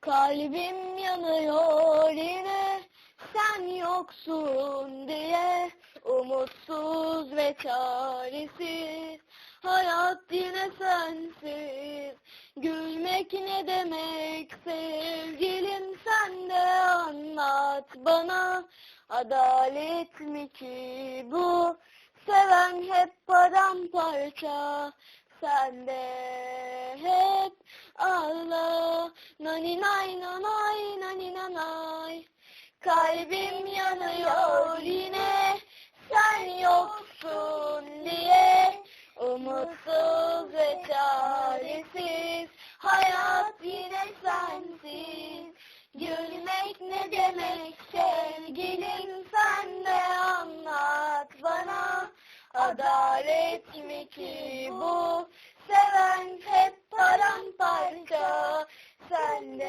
Kalbim yanıyor yine sen yoksun diye. Umutsuz ve çaresiz hayat yine sensiz. Gülmek ne demek sevgilim sen de anlat bana. Adalet mi ki bu? Seven hep paramparça sen nani nay nanay nani nanay kalbim yanıyor yine. Sen yoksun diye. Umutsuz ve çaresiz. Hayat yine sensiz. Gülmek ne demek sevgilim? Sen de anlat bana. Adalet mi ki bu and then